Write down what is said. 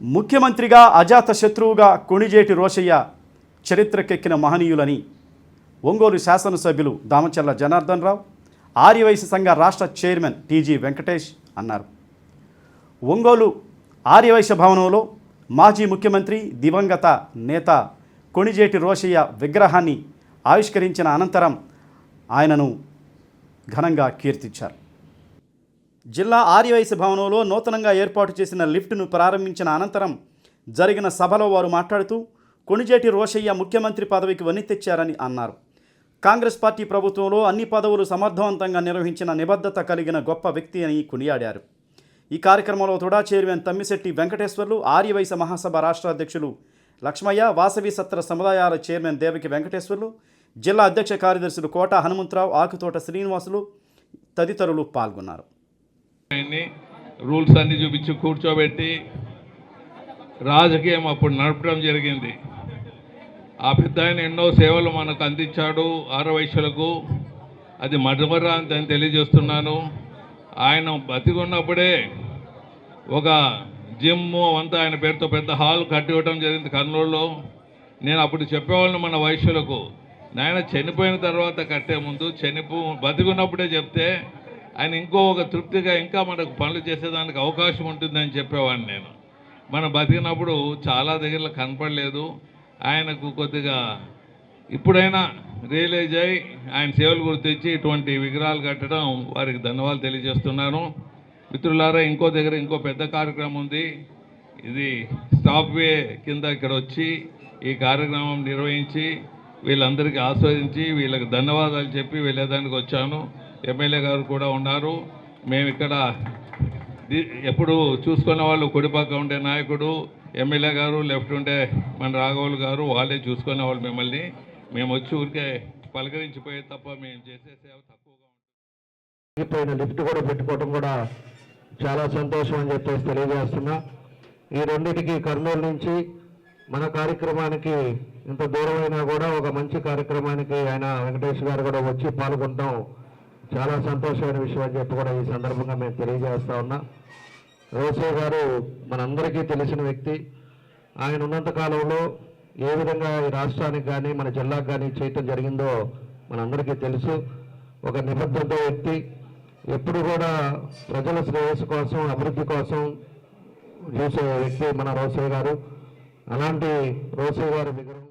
ముఖ్యమంత్రిగా అజాత శత్రువుగా కొణిజేటి రోషయ్య చరిత్రకెక్కిన మహనీయులని ఒంగోలు శాసనసభ్యులు దామచల్ల జనార్దన్ రావు ఆర్యవైశ్య సంఘ రాష్ట్ర చైర్మన్ టీజీ వెంకటేష్ అన్నారు. ఒంగోలు ఆర్యవైశ్య భవనంలో మాజీ ముఖ్యమంత్రి దివంగత నేత కొణిజేటి రోషయ్య విగ్రహాన్ని ఆవిష్కరించిన అనంతరం ఆయనను ఘనంగా కీర్తించారు. జిల్లా ఆర్యవైశ్య భవనంలో నూతనంగా ఏర్పాటు చేసిన లిఫ్ట్ను ప్రారంభించిన అనంతరం జరిగిన సభలో వారు మాట్లాడుతూ కొణిజేటి రోషయ్య ముఖ్యమంత్రి పదవికి వన్ని తెచ్చారని అన్నారు. కాంగ్రెస్ పార్టీ ప్రభుత్వంలో అన్ని పదవులు సమర్థవంతంగా నిర్వహించిన నిబద్ధత కలిగిన గొప్ప వ్యక్తి అని కొనియాడారు. ఈ కార్యక్రమంలో తుడా చైర్మన్ తమ్మిశెట్టి వెంకటేశ్వర్లు ఆర్యవైశ్య మహాసభ రాష్ట్ర అధ్యక్షులు లక్ష్మయ్య వాసవి సత్ర సముదాయాల చైర్మన్ దేవకి వెంకటేశ్వర్లు జిల్లా అధ్యక్ష కార్యదర్శులు కోట హనుమంతరావు ఆకుతోట శ్రీనివాసులు తదితరులు పాల్గొన్నారు. రూల్స్ అన్ని చూపించి కూర్చోబెట్టి రాజకీయం అప్పుడు నడపడం జరిగింది. ఆ పెద్ద ఆయన ఎన్నో సేవలు మనకు అందించాడు. ఆరవైశ్యులకు అది మధుమరాంతి అని తెలియజేస్తున్నాను. ఆయన బతికున్నప్పుడే ఒక జిమ్ అంతా ఆయన పేరుతో పెద్ద హాల్ కట్టివ్వడం జరిగింది కర్నూలులో. నేను అప్పుడు చెప్పేవాళ్ళను మన వైశ్యులకు నాయన చనిపోయిన తర్వాత కట్టే ముందు చనిపో బతికున్నప్పుడే చెప్తే ఆయన ఇంకో ఒక తృప్తిగా ఇంకా మనకు పనులు చేసేదానికి అవకాశం ఉంటుందని చెప్పేవాడిని నేను. మనం బతికినప్పుడు చాలా దగ్గర కనపడలేదు. ఆయనకు కొద్దిగా ఇప్పుడైనా రియలైజ్ అయ్యి ఆయన సేవలు గుర్తించి ఇటువంటి విగ్రహాలు కట్టడం వారికి ధన్యవాదాలు తెలియజేస్తున్నాను. మిత్రులారా ఇంకో దగ్గర ఇంకో పెద్ద కార్యక్రమం ఉంది. ఇది స్టాప్ వే కింద ఇక్కడ వచ్చి ఈ కార్యక్రమం నిర్వహించి వీళ్ళందరికీ ఆస్వాదించి వీళ్ళకి ధన్యవాదాలు చెప్పి వెళ్ళేదానికి వచ్చాను. ఎమ్మెల్యే గారు కూడా ఉన్నారు. మేము ఇక్కడ ఎప్పుడు చూసుకునే వాళ్ళు కుడిపక్క ఉండే నాయకుడు ఎమ్మెల్యే గారు లెఫ్ట్ ఉండే మన రాఘవులు గారు వాళ్ళే చూసుకునే వాళ్ళు మిమ్మల్ని. మేము వచ్చి ఊరికే పలకరించిపోయే తప్ప మేము చేసే సేవ తక్కువగా ఉంటుంది. లిఫ్ట్ కూడా పెట్టుకోవడం కూడా చాలా సంతోషం అని చెప్పేసి తెలియజేస్తున్నా. ఈ రెండింటికి కర్నూలు నుంచి మన కార్యక్రమానికి ఇంత దూరమైనా కూడా ఒక మంచి కార్యక్రమానికి ఆయన వెంకటేష్ గారు కూడా వచ్చి పాల్గొనడం చాలా సంతోషమైన విషయం అని చెప్పి కూడా ఈ సందర్భంగా మేము తెలియజేస్తా ఉన్నా. రోసే గారు మనందరికీ తెలిసిన వ్యక్తి. ఆయన ఉన్నంత కాలంలో ఏ విధంగా ఈ రాష్ట్రానికి కానీ మన జిల్లాకు కానీ చేయటం జరిగిందో మనందరికీ తెలుసు. ఒక నిబద్ధత వ్యక్తి. ఎప్పుడు కూడా ప్రజల శ్రేయస్సు కోసం అభివృద్ధి కోసం చూసే వ్యక్తి మన రోసే గారు. అలాంటి రోసే గారి విగ్రహం